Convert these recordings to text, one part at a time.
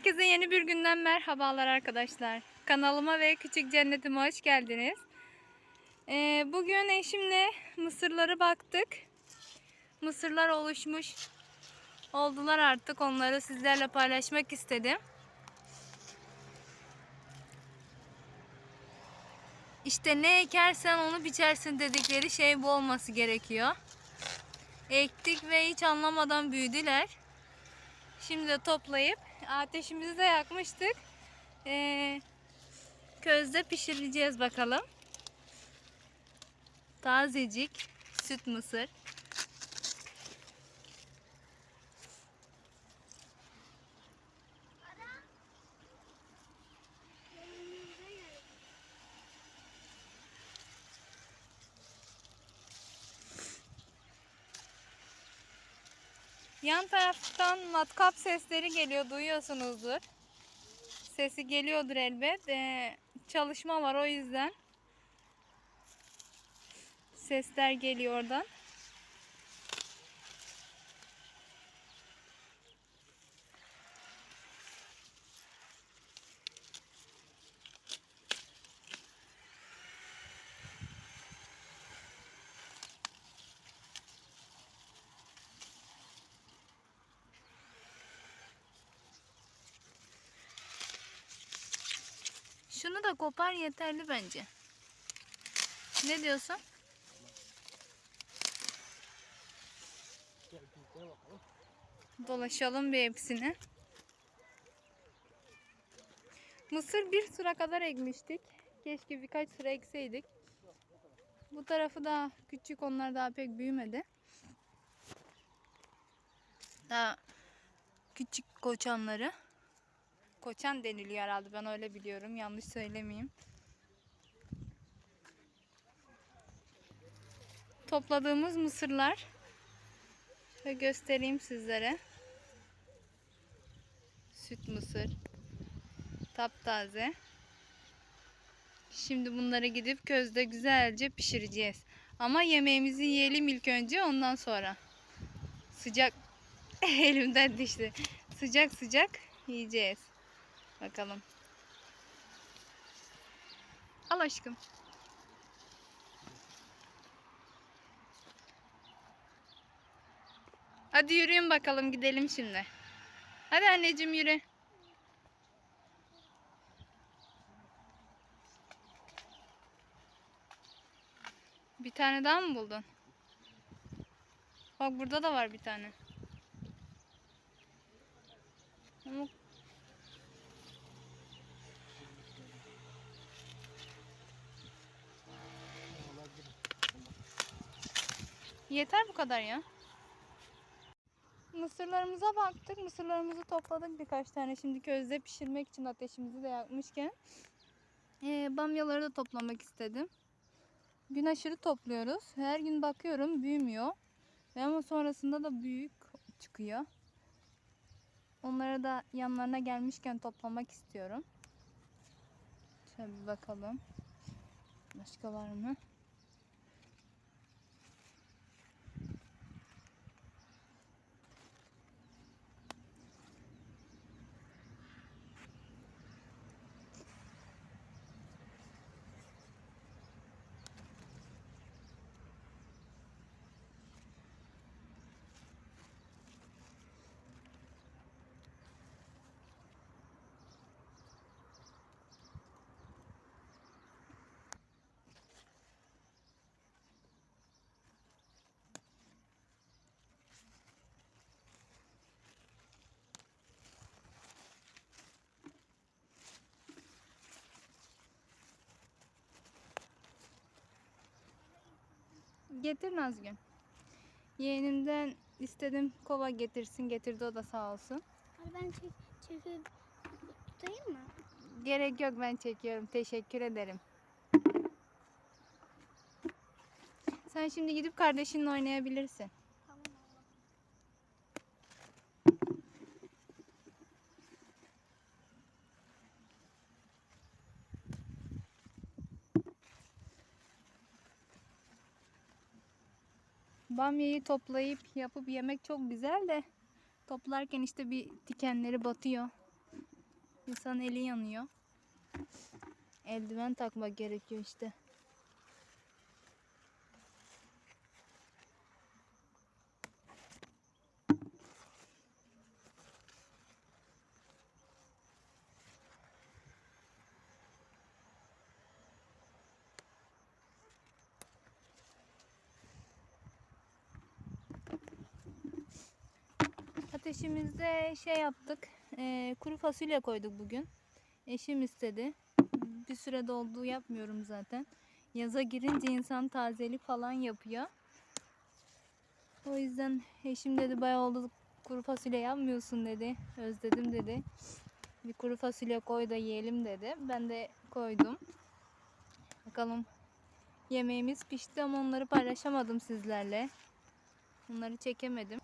Herkese yeni bir günden merhabalar arkadaşlar. Kanalıma ve küçük cennetime hoş geldiniz. Ee, bugün eşimle mısırları baktık. Mısırlar oluşmuş oldular artık. Onları sizlerle paylaşmak istedim. İşte ne ekersen onu biçersin dedikleri şey bu olması gerekiyor. Ektik ve hiç anlamadan büyüdüler. Şimdi de toplayıp ateşimizi de yakmıştık. Ee, közde pişireceğiz bakalım. Tazecik süt mısır. Yan taraftan matkap sesleri geliyor duyuyorsunuzdur. Sesi geliyordur elbet. Ee, çalışma var o yüzden. Sesler geliyor oradan. Şunu da kopar yeterli bence. Ne diyorsun? Dolaşalım bir hepsini. Mısır bir sıra kadar ekmiştik. Keşke birkaç sıra ekseydik. Bu tarafı daha küçük. Onlar daha pek büyümedi. Daha küçük koçanları. Koçan deniliyor herhalde. Ben öyle biliyorum. Yanlış söylemeyeyim. Topladığımız mısırlar. Ve göstereyim sizlere. Süt mısır. Taptaze. Şimdi bunları gidip közde güzelce pişireceğiz. Ama yemeğimizi yiyelim ilk önce ondan sonra. Sıcak elimden düştü. Sıcak sıcak yiyeceğiz. Bakalım. Al aşkım. Hadi yürüyün bakalım gidelim şimdi. Hadi anneciğim yürü. Bir tane daha mı buldun? Bak burada da var bir tane. Ama Yeter bu kadar ya. Mısırlarımıza baktık. Mısırlarımızı topladık birkaç tane. Şimdi közde pişirmek için ateşimizi de yakmışken. Ee, bamyaları da toplamak istedim. Gün aşırı topluyoruz. Her gün bakıyorum büyümüyor. Ve ama sonrasında da büyük çıkıyor. Onları da yanlarına gelmişken toplamak istiyorum. Şöyle bir bakalım. Başka var mı? Getir Nazgün. Yeğenimden istedim kova getirsin. Getirdi o da sağ olsun. Hadi ben çek, çekip tutayım mı? Gerek yok ben çekiyorum. Teşekkür ederim. Sen şimdi gidip kardeşinle oynayabilirsin. Bamyayı toplayıp yapıp yemek çok güzel de toplarken işte bir dikenleri batıyor. İnsan eli yanıyor. Eldiven takmak gerekiyor işte. Ateşimizde şey yaptık. eee, kuru fasulye koyduk bugün. Eşim istedi. Bir süre doldu yapmıyorum zaten. Yaza girince insan tazelik falan yapıyor. O yüzden eşim dedi bayağı oldu kuru fasulye yapmıyorsun dedi. Özledim dedi. Bir kuru fasulye koy da yiyelim dedi. Ben de koydum. Bakalım yemeğimiz pişti ama onları paylaşamadım sizlerle. Onları çekemedim.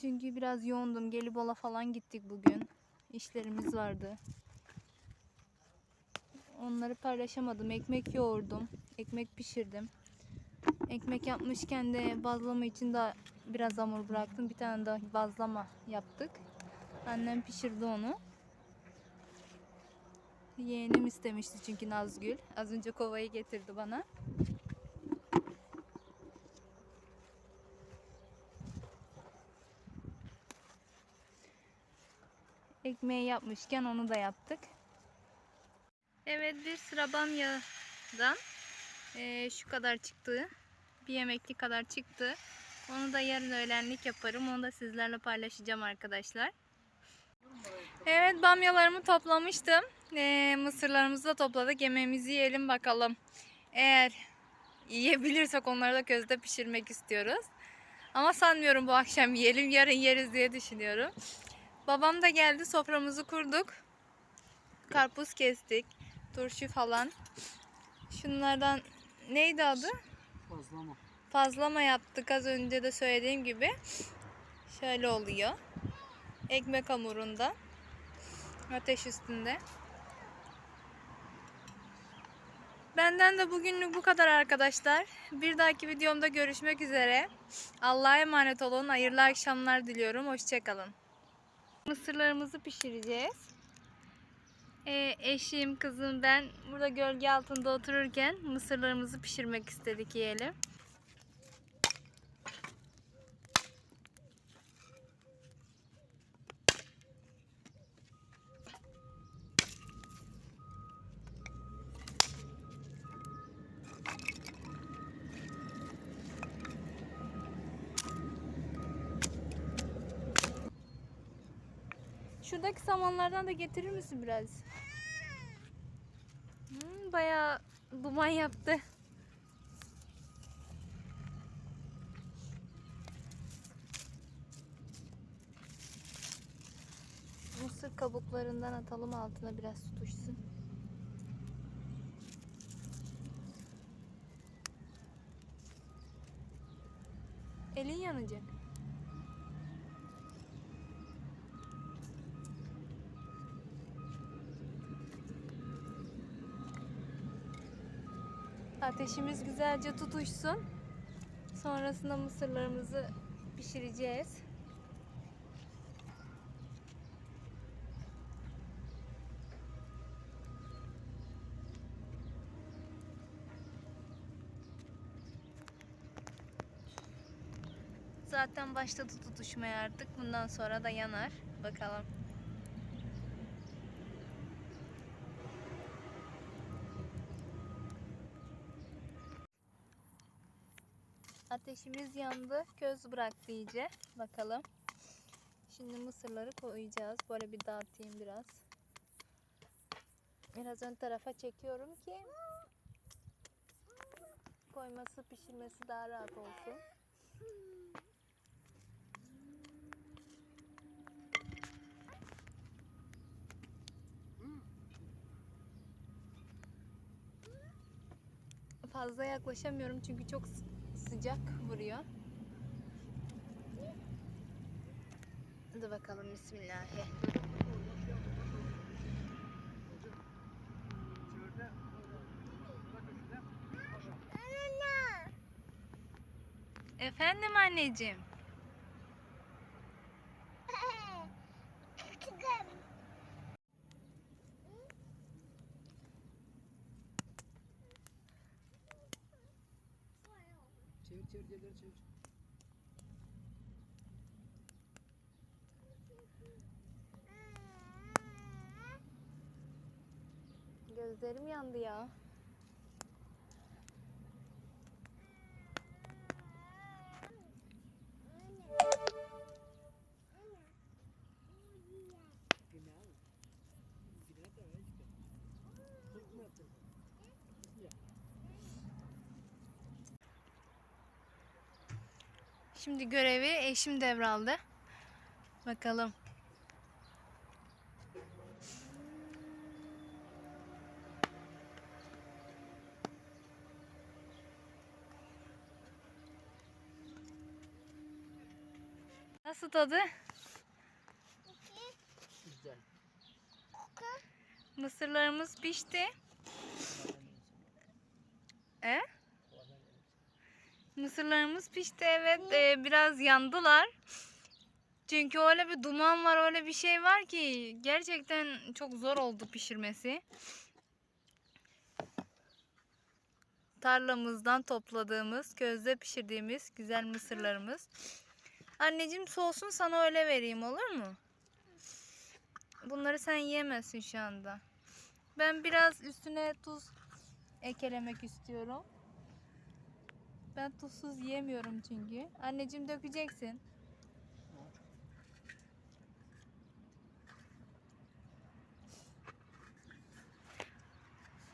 Çünkü biraz yoğundum. Gelibolu falan gittik bugün. İşlerimiz vardı. Onları paylaşamadım. Ekmek yoğurdum. Ekmek pişirdim. Ekmek yapmışken de bazlama için de biraz hamur bıraktım. Bir tane daha bazlama yaptık. Annem pişirdi onu. Yeğenim istemişti çünkü Nazgül. Az önce kovayı getirdi bana. Ekmeği yapmışken onu da yaptık. Evet bir sıra bamyadan eee, şu kadar çıktı. Bir yemeklik kadar çıktı. Onu da yarın öğlenlik yaparım. Onu da sizlerle paylaşacağım arkadaşlar. Evet bamyalarımı toplamıştım. Eee, mısırlarımızı da topladık. Yemeğimizi yiyelim bakalım. Eğer yiyebilirsek onları da közde pişirmek istiyoruz. Ama sanmıyorum bu akşam yiyelim. Yarın yeriz diye düşünüyorum. Babam da geldi. Soframızı kurduk. Karpuz kestik. Turşu falan. Şunlardan neydi adı? Fazlama. Fazlama yaptık az önce de söylediğim gibi. Şöyle oluyor. Ekmek hamurunda. Ateş üstünde. Benden de bugünlük bu kadar arkadaşlar. Bir dahaki videomda görüşmek üzere. Allah'a emanet olun. Hayırlı akşamlar diliyorum. Hoşçakalın. Mısırlarımızı pişireceğiz. Ee, eşim, kızım, ben burada gölge altında otururken mısırlarımızı pişirmek istedik yiyelim. Şuradaki samanlardan da getirir misin biraz? Hmm, bayağı duman yaptı. Mısır kabuklarından atalım altına biraz tutuşsun. Elin yanacak. Ateşimiz güzelce tutuşsun. Sonrasında mısırlarımızı pişireceğiz. Zaten başladı tutuşmaya artık. Bundan sonra da yanar. Bakalım. Ateşimiz yandı. Köz bıraktı iyice. Bakalım. Şimdi mısırları koyacağız. Böyle bir dağıtayım biraz. Biraz ön tarafa çekiyorum ki koyması pişirmesi daha rahat olsun. Fazla yaklaşamıyorum çünkü çok sıcak vuruyor. Hadi bakalım bismillahi. Efendim anneciğim. Çevir çevir çevir çevir. Gözlerim yandı ya. Şimdi görevi eşim devraldı. Bakalım. Nasıl tadı? Güzel. Mısırlarımız pişti. E? Mısırlarımız pişti evet Ee, biraz yandılar. Çünkü öyle bir duman var öyle bir şey var ki gerçekten çok zor oldu pişirmesi. Tarlamızdan topladığımız, közde pişirdiğimiz güzel mısırlarımız. Anneciğim soğusun sana öyle vereyim olur mu? Bunları sen yiyemezsin şu anda. Ben biraz üstüne tuz eklemek istiyorum. Ben tuzsuz yiyemiyorum çünkü. Anneciğim dökeceksin.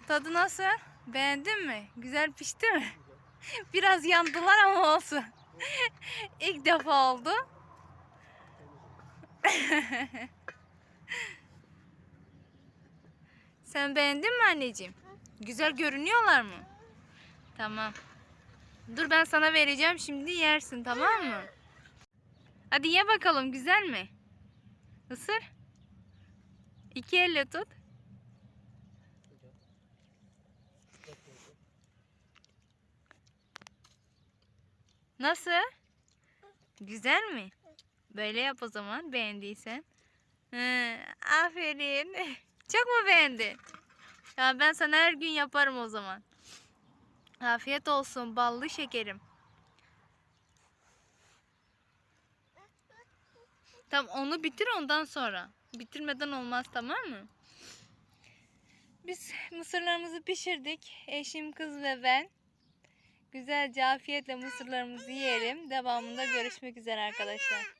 Tadı nasıl? Beğendin mi? Güzel pişti mi? Biraz yandılar ama olsun. İlk defa oldu. Sen beğendin mi anneciğim? Güzel görünüyorlar mı? Tamam. Dur ben sana vereceğim şimdi yersin tamam mı? Hadi ye bakalım güzel mi? Isır. İki elle tut. Nasıl? Güzel mi? Böyle yap o zaman beğendiysen. Hı, aferin. Çok mu beğendin? Ya ben sana her gün yaparım o zaman. Afiyet olsun ballı şekerim. Tamam onu bitir ondan sonra. Bitirmeden olmaz tamam mı? Biz mısırlarımızı pişirdik. Eşim, kız ve ben. Güzelce afiyetle mısırlarımızı yiyelim. Devamında görüşmek üzere arkadaşlar.